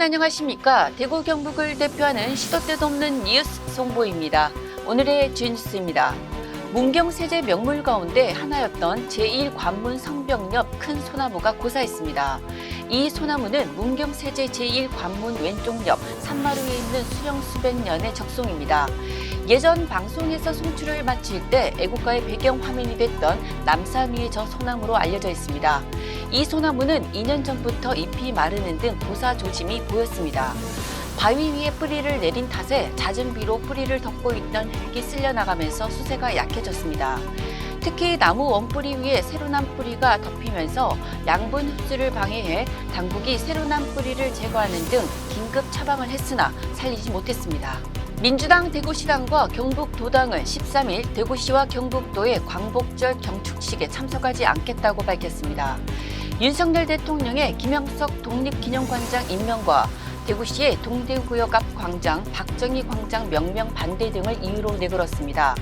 안녕하십니까. 대구 경북을 대표하는 시도 때도 없는 뉴스 송보입니다. 오늘의 주뉴스입니다. 문경세제 명물 가운데 하나였던 제1관문 성벽 옆 큰 소나무가 고사했습니다. 이 소나무는 문경세제 제1관문 왼쪽 옆 산마루에 있는 수령 수백 년의 적송입니다. 예전 방송에서 송출을 마칠 때 애국가의 배경 화면이 됐던 남산 위의 저 소나무로 알려져 있습니다. 이 소나무는 2년 전부터 잎이 마르는 등 고사 조짐이 보였습니다. 바위 위에 뿌리를 내린 탓에 잦은 비로 뿌리를 덮고 있던 흙이 쓸려 나가면서 수세가 약해졌습니다. 특히 나무 원뿌리 위에 새로 난 뿌리가 덮이면서 양분 흡수를 방해해 당국이 새로 난 뿌리를 제거하는 등 긴급 처방을 했으나 살리지 못했습니다. 민주당 대구시당과 경북도당은 13일 대구시와 경북도의 광복절 경축식에 참석하지 않겠다고 밝혔습니다. 윤석열 대통령의 김영석 독립기념관장 임명과 대구시의 동대구역 앞 광장, 박정희 광장 명명 반대 등을 이유로 내걸었습니다.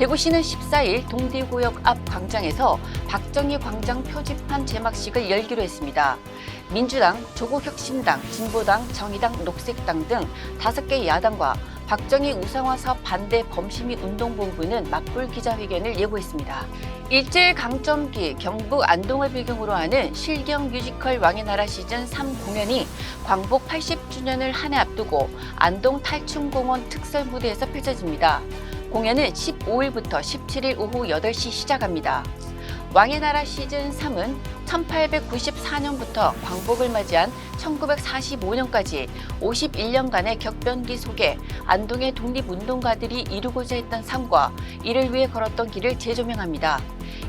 대구시는 14일 동대구역 앞 광장에서 박정희 광장 표지판 제막식을 열기로 했습니다. 민주당, 조국혁신당, 진보당, 정의당, 녹색당 등 다섯 개 야당과 박정희 우상화 사업 반대 범심이 운동본부는 맞불 기자회견을 예고했습니다. 일제 강점기 경북 안동을 배경으로 하는 실경 뮤지컬 왕의 나라 시즌 3 공연이 광복 80주년을 한 해 앞두고 안동 탈춤공원 특설 무대에서 펼쳐집니다. 공연은 15일부터 17일 오후 8시 시작합니다. 왕의 나라 시즌 3은 1894년부터 광복을 맞이한 1945년까지 51년간의 격변기 속에 안동의 독립운동가들이 이루고자 했던 삶과 이를 위해 걸었던 길을 재조명합니다.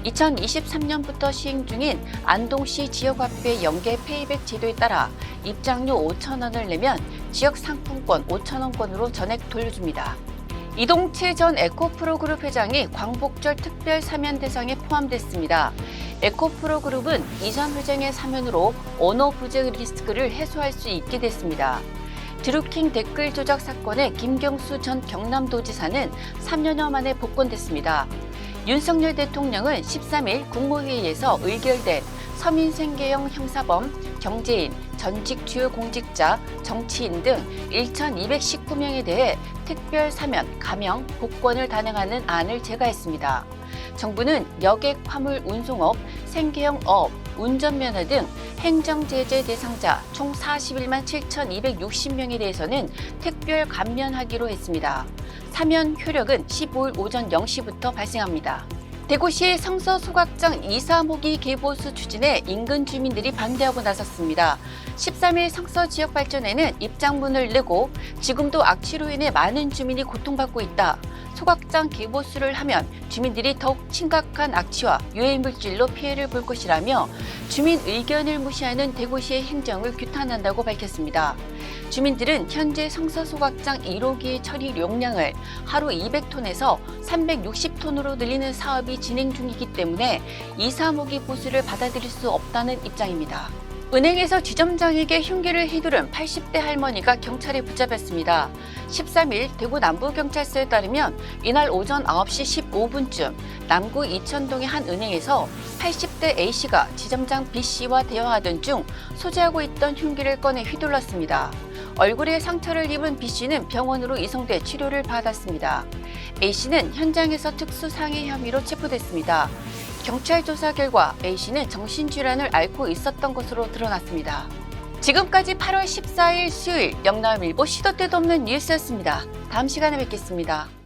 2023년부터 시행 중인 안동시 지역화폐 연계 페이백 제도에 따라 입장료 5,000원을 내면 지역 상품권 5,000원권으로 전액 돌려줍니다. 이동채 전 에코프로 그룹 회장이 광복절 특별 사면 대상에 포함됐습니다. 에코프로 그룹은 이 전 회장의 사면으로 언어 부재 리스크를 해소할 수 있게 됐습니다. 드루킹 댓글 조작 사건의 김경수 전 경남도지사는 3년여 만에 복권됐습니다. 윤석열 대통령은 13일 국무회의에서 의결된 서민생계형 형사범, 경제인, 전직 주요 공직자, 정치인 등 1,219명에 대해 특별 사면, 감형, 복권을 단행하는 안을 제거했습니다. 정부는 여객 화물 운송업, 생계형 업, 운전면허 등 행정제재 대상자 총 41만 7,260명에 대해서는 특별 감면하기로 했습니다. 사면 효력은 15일 오전 0시부터 발생합니다. 대구시 성서 소각장 2, 3호기 개보수 추진에 인근 주민들이 반대하고 나섰습니다. 13일 성서 지역 발전에는 입장문을 내고 지금도 악취로 인해 많은 주민이 고통받고 있다. 소각장 개보수를 하면 주민들이 더욱 심각한 악취와 유해물질로 피해를 볼 것이라며 주민 의견을 무시하는 대구시의 행정을 규탄한다고 밝혔습니다. 주민들은 현재 성서 소각장 1호기 처리 용량을 하루 200톤에서 360톤으로 늘리는 사업이 진행 중이기 때문에 2, 3호기 보수를 받아들일 수 없다는 입장입니다. 은행에서 지점장에게 흉기를 휘두른 80대 할머니가 경찰에 붙잡혔습니다. 13일 대구 남부경찰서에 따르면 이날 오전 9시 15분쯤 남구 이천동의 한 은행에서 80대 A씨가 지점장 B씨와 대화하던 중 소지하고 있던 흉기를 꺼내 휘둘렀습니다. 얼굴에 상처를 입은 B씨는 병원으로 이송돼 치료를 받았습니다. A씨는 현장에서 특수상해 혐의로 체포됐습니다. 경찰 조사 결과 A씨는 정신질환을 앓고 있었던 것으로 드러났습니다. 지금까지 8월 14일 수요일 영남일보 시도 때도 없는 뉴스였습니다. 다음 시간에 뵙겠습니다.